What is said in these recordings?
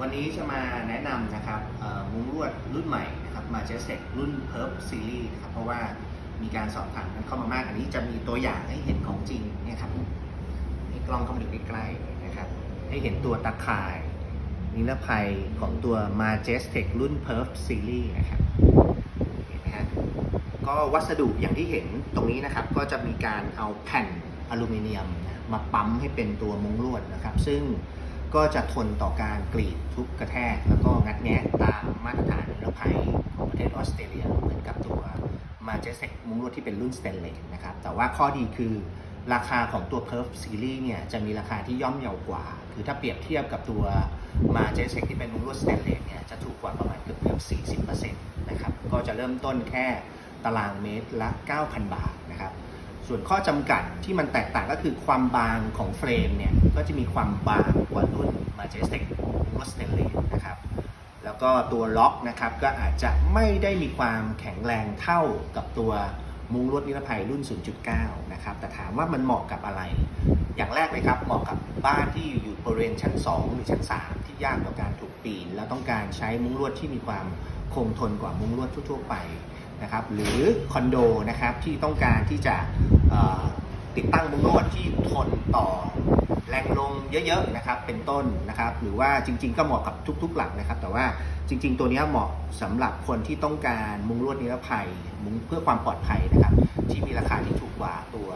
วันนี้จะมาแนะนำนะครับมุ้งลวดรุ่นใหม่นะครับมาเจสเ c รุ่น Perp Series นะครับเพราะว่ามีการสอบถามกันเข้ามามาก อันนี้จะมีตัวอย่างให้เห็นของจริงเนี่ยครับให้กล้องเข้ามาดูใกล้ๆนะครับให้เห็นตัวตะข่ายนิรภัยของตัว Majestic รุ่น Perf Series นะครับเห็นไหมฮะก็วัสดุอย่างที่เห็นตรงนี้นะครับ ก็จะมีการเอาแผ่นอลูมิเนียมมาปั๊มให้เป็นตัวมุ้งลวดนะครับ ซึ่ง ก็จะทนต่อการกรีดทุบกระแทก แล้วก็งัดแงะตามมาตรฐานนิรภัยของประเทศออสเตรเลียเหมือนกับตัว Majestic มุ้งลวดที่เป็นรุ่นสเตนเลสนะครับแต่ว่าข้อดีคือราคาของตัว Perf Series เนี่ยจะมีราคาที่ย่อมเยาวกว่า คือถ้าเปรียบเทียบกับตัว Majestic ที่เป็นมุ้งลวดสเตนเลสเนี่ยจะถูกกว่าประมาณเกือบเกือบ40%นะครับก็จะเริ่มต้นแค่ตารางเมตรละ 9,000 บาทนะครับ ส่วนข้อจำกัดที่มันแตกต่างก็คือความบางของเฟรมเนี่ยก็จะมีความบางกว่ารุ่น Majestic มุ้งลวดสเตนเลสนะครับแล้วก็ตัวล็อกนะครับก็อาจจะไม่ได้มีความแข็งแรงเท่ากับตัวมุ้งลวดนิรภัยรุ่น 0.9 นะครับแต่ถามว่ามันเหมาะกับอะไร อย่างแรกเลยครับเหมาะกับบ้านที่อยู่บริเวณชั้น 2 หรือชั้น 3 ที่ยากต่อการถูกปีน แล้วต้องการใช้มุ้งลวดที่มีความคงทนกว่ามุ้งลวดทั่วๆไปนะครับหรือคอนโดนะครับที่ต้องการที่จะ ติดตั้งมุ้งลวดที่ทนต่อแรงลงเยอะๆนะครับเป็นต้นนะครับ หรือว่าจริง ๆ ก็เหมาะกับทุก ๆ หลังนะครับ แต่ว่าจริง ๆ ตัวนี้เหมาะสำหรับคนที่ต้องการมุ้งลวดนิรภัย มุ้งเพื่อความปลอดภัยนะครับ ที่มีราคาที่ถูกกว่าตัว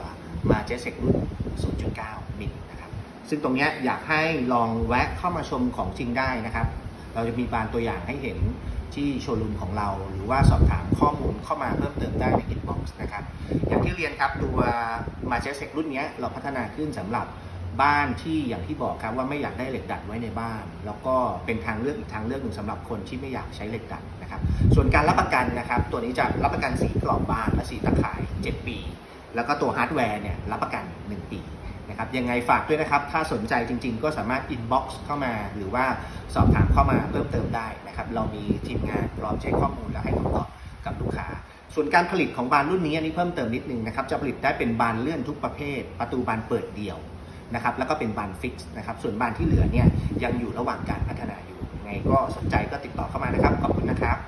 มาเจสเซกรุ่น 0.9 มิลนะครับ ซึ่งตรงนี้อยากให้ลองแวะเข้ามาชมของจริงได้นะครับ เราจะมีบานตัวอย่างให้เห็น ที่โชว์รูมของเรา หรือว่าสอบถามข้อมูลเข้ามาเพิ่มเติมได้ใน inbox นะครับ อย่างที่เรียนครับตัว m a j e s t e c รุ่นนี้เราพัฒนาขึ้นสำหรับบ้านที่อย่างที่บอกครับว่าไม่อยากได้เหล็กดัดไว้ในบ้าน แล้วก็เป็นทางเลือกอีกทางเลือกหนึ่งสำหรับคนที่ไม่อยากใช้เหล็กดัดนะครับ ส่วนการรับประกันนะครับ ตัวนี้จะรับประกันสีกรอบบ้านและสีตะข่าย 7 ปี แล้วก็ตัวฮาร์ดแวร์เนี่ยรับประกัน 1 ปี นะครับยังไงฝากด้วยนะครับ ถ้าสนใจจริงๆ ก็สามารถ inbox เข้ามา หรือว่าสอบถามเข้ามาเพิ่มเติมได้นะครับ เรามีทีมงานพร้อมใช้ข้อมูลและให้คำตอบกับลูกค้า ส่วนการผลิตของบานรุ่นนี้อันนี้เพิ่มเติมนิดนึงนะครับ จะผลิตได้เป็นบานเลื่อนทุกประเภท ประตูบานเปิดเดี่ยวนะครับ แล้วก็เป็นบานฟิกซ์นะครับ ส่วนบานที่เหลือเนี่ยยังอยู่ระหว่างการพัฒนาอยู่ยังไงก็สนใจก็ติดต่อเข้ามานะครับ ขอบคุณนะครับ